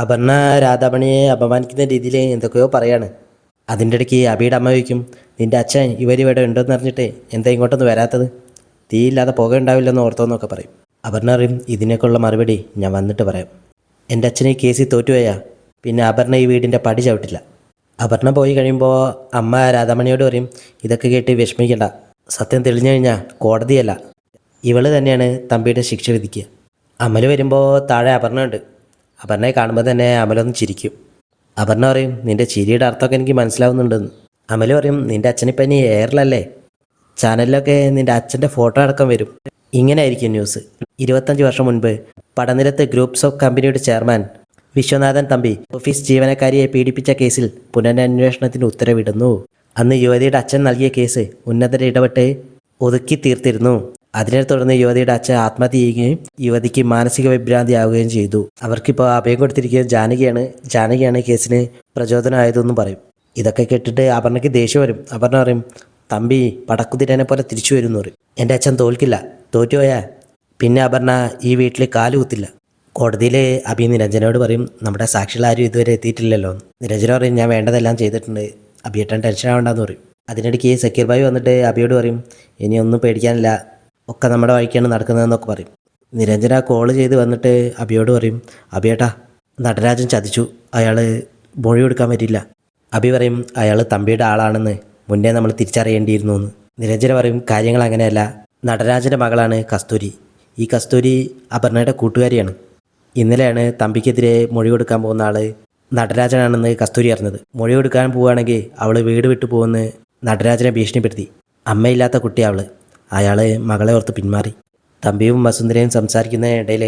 അപർണ രാധാമണിയെ അപമാനിക്കുന്ന രീതിയിൽ എന്തൊക്കെയോ പറയാണ്. അതിന്റെ ഇടയ്ക്ക് അബിയുടെ അമ്മ ചോദിക്കും നിന്റെ അച്ഛൻ ഇവരിവിടെ ഉണ്ടെന്ന് അറിഞ്ഞിട്ട് എന്താ ഇങ്ങോട്ടൊന്നും വരാത്തത്? തീയില്ലാതെ പുകയുണ്ടാവില്ലെന്ന് ഓർത്തോന്നൊക്കെ പറയും. അപർണ അറിയും ഇതിനൊക്കെയുള്ള മറുപടി ഞാൻ വന്നിട്ട് പറയാം. എന്റെ അച്ഛനെ ഈ കേസിൽ തോറ്റുപോയാ പിന്നെ അപർണ ഈ വീടിന്റെ പടി ചവിട്ടില്ല. അപർണ പോയി കഴിയുമ്പോൾ അമ്മ രാധാമണിയോട് പറയും ഇതൊക്കെ കേട്ട് വിഷമിക്കണ്ട. സത്യം തെളിഞ്ഞു കഴിഞ്ഞാൽ കോടതിയല്ല. ഇവൾ തന്നെയാണ് തമ്പിയുടെ ശിക്ഷ വിധിക്കുക. അമൽ വരുമ്പോൾ താഴെ അപർണ ഉണ്ട്. അപർണയെ കാണുമ്പോൾ തന്നെ അമലൊന്ന് ചിരിക്കും. അപർണ പറയും നിന്റെ ചിരിയുടെ അർത്ഥമൊക്കെ എനിക്ക് മനസ്സിലാവുന്നുണ്ടെന്ന്. അമൽ പറയും നിന്റെ അച്ഛനിപ്പം ഇനി എയറിലല്ലേ? ചാനലിലൊക്കെ നിന്റെ അച്ഛന്റെ ഫോട്ടോ അടക്കം വരും. ഇങ്ങനെ ആയിരിക്കും ന്യൂസ്. ഇരുപത്തഞ്ച് വർഷം മുൻപ് പടനിലത്ത് ഗ്രൂപ്പ്സ് ഓഫ് കമ്പനിയുടെ ചെയർമാൻ വിശ്വനാഥൻ തമ്പി ഓഫീസ് ജീവനക്കാരിയെ പീഡിപ്പിച്ച കേസിൽ പുനരന്വേഷണത്തിന് ഉത്തരവിടുന്നു. അന്ന് യുവതിയുടെ അച്ഛൻ നൽകിയ കേസ് ഉന്നതരെ ഇടപെട്ട് ഒതുക്കി തീർത്തിരുന്നു. അതിനെ തുടർന്ന് യുവതിയുടെ അച്ഛൻ ആത്മഹത്യ ചെയ്യുകയും യുവതിക്ക് മാനസിക വിഭ്രാന്തി ആവുകയും ചെയ്തു. അവർക്കിപ്പോൾ അഭയം കൊടുത്തിരിക്കുന്നത് ജാനകിയാണ്. ജാനകിയാണ് കേസിന് പ്രചോദനമായതെന്നും പറയും. ഇതൊക്കെ കേട്ടിട്ട് അപർണയ്ക്ക് ദേഷ്യം വരും. അപർണ പറയും തമ്പി പടക്കുതിരനെ പോലെ തിരിച്ചു വരുന്നു പറയും. എന്റെ അച്ഛൻ തോൽക്കില്ല. തോറ്റുപോയാ പിന്നെ അപർണ ഈ വീട്ടിൽ കാലുകുത്തില്ല കോടതിയിൽ അഭി നിരഞ്ജനോട് പറയും നമ്മുടെ സാക്ഷികൾ ആരും ഇതുവരെ എത്തിയിട്ടില്ലല്ലോ. നിരഞ്ജന പറയും ഞാൻ വേണ്ടതെല്ലാം ചെയ്തിട്ടുണ്ട്. അഭിയേട്ടൻ ടെൻഷൻ ആവേണ്ടെന്ന് പറയും. അതിനിടയ്ക്ക് സക്കീർ ഭായി വന്നിട്ട് അഭിയോട് പറയും ഇനിയൊന്നും പേടിക്കാനില്ല. ഒക്കെ നമ്മുടെ വഴിക്കാണ് നടക്കുന്നതെന്നൊക്കെ പറയും. നിരഞ്ജന കോൾ ചെയ്ത് വന്നിട്ട് അഭിയോട് പറയും അഭിയേട്ടാ നടരാജൻ ചതിച്ചു. അയാൾ മൊഴി കൊടുക്കാൻ പറ്റില്ല അഭി പറയും അയാൾ തമ്പിയുടെ ആളാണെന്ന് മുന്നേ നമ്മൾ തിരിച്ചറിയേണ്ടിയിരുന്നു എന്ന് നിരഞ്ജന പറയും കാര്യങ്ങൾ അങ്ങനെയല്ല. നടരാജന്റെ മകളാണ് കസ്തൂരി. ഈ കസ്തൂരി അപർണയുടെ കൂട്ടുകാരിയാണ്. ഇന്നലെയാണ് തമ്പിക്കെതിരെ മൊഴി കൊടുക്കാൻ പോകുന്ന ആൾ നടരാജനാണെന്ന് കസ്തൂരി അറിഞ്ഞത്. മൊഴി കൊടുക്കാൻ പോവുകയാണെങ്കിൽ അവൾ വീട് വിട്ടു പോകുമെന്ന് നടരാജനെ ഭീഷണിപ്പെടുത്തി. അമ്മയില്ലാത്ത കുട്ടി അയാൾ മകളെ ഓർത്ത് പിന്മാറി. തമ്പിയും വസുന്ധരയും സംസാരിക്കുന്നതിനിടയിൽ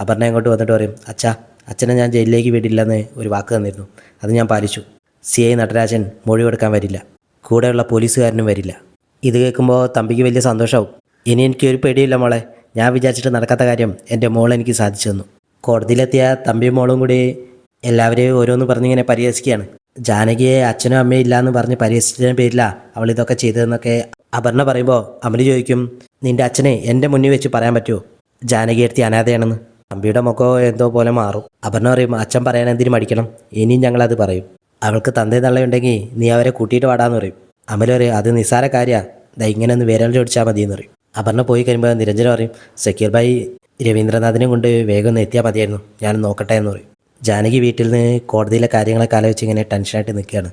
അപർണ അങ്ങോട്ട് വന്നിട്ട് പറയും അച്ഛാ അച്ഛനെ ഞാൻ ജയിലിലേക്ക് വിടില്ലെന്ന് ഒരു വാക്ക് തന്നിരുന്നു. അത് ഞാൻ പാലിച്ചു. സി ഐ നടരാജൻ മൊഴി കൊടുക്കാൻ വരില്ല. കൂടെയുള്ള പോലീസുകാരനും വരില്ല. ഇത് കേൾക്കുമ്പോൾ തമ്പിക്ക് വലിയ സന്തോഷമാവും ഇനി എനിക്ക് ഒരു പേടിയില്ല മോളെ. ഞാൻ വിചാരിച്ചിട്ട് നടക്കാത്ത കാര്യം എന്റെ മോൾ എനിക്ക് സാധിച്ചു തന്നു. കോടതിയിലെത്തിയ തമ്പിയും മോളും കൂടി എല്ലാവരെയും ഓരോന്ന് പറഞ്ഞിങ്ങനെ പരിഹസിക്കുകയാണ്. ജാനകിയെ അച്ഛനും അമ്മയും ഇല്ലാന്ന് പറഞ്ഞ് പരിഹസിച്ചതിന് പേരില്ല അവൾ ഇതൊക്കെ ചെയ്തതെന്നൊക്കെ അപർണ പറയുമ്പോൾ അമലി ചോദിക്കും നിന്റെ അച്ഛനെ എന്റെ മുന്നിൽ വെച്ച് പറയാൻ പറ്റുമോ ജാനകീർത്തി അനാഥയാണെന്ന്. അമ്പിയുടെ മുഖോ എന്തോ പോലെ മാറും. അപർണ പറയും അച്ഛൻ പറയാൻ എന്തിനു മടിക്കണം ഇനിയും ഞങ്ങളത് പറയും. അവൾക്ക് തന്തേ തള്ളയുണ്ടെങ്കിൽ നീ അവരെ കൂട്ടിയിട്ട് വാടാന്ന് പറയും. അമല പറയും അത് നിസ്സാര കാര്യമാണ് ദാ ഇങ്ങനെ ഒന്ന് വിരൽ ചോദിച്ചാൽ മതി എന്ന് പറയും. അപർണ പോയി കഴിയുമ്പോൾ നിരഞ്ജന പറയും സക്കീർ ഭായി രവീന്ദ്രനാഥിനെ കൊണ്ട് വേഗം ഒന്ന് എത്തിയാൽ മതിയായിരുന്നു. ഞാൻ നോക്കട്ടെ എന്ന് പറയും. ജാനകി വീട്ടിൽ നിന്ന് കോടതിയിലെ കാര്യങ്ങളൊക്കെ വെച്ച് ഇങ്ങനെ ടെൻഷനായിട്ട് നിൽക്കുകയാണ്.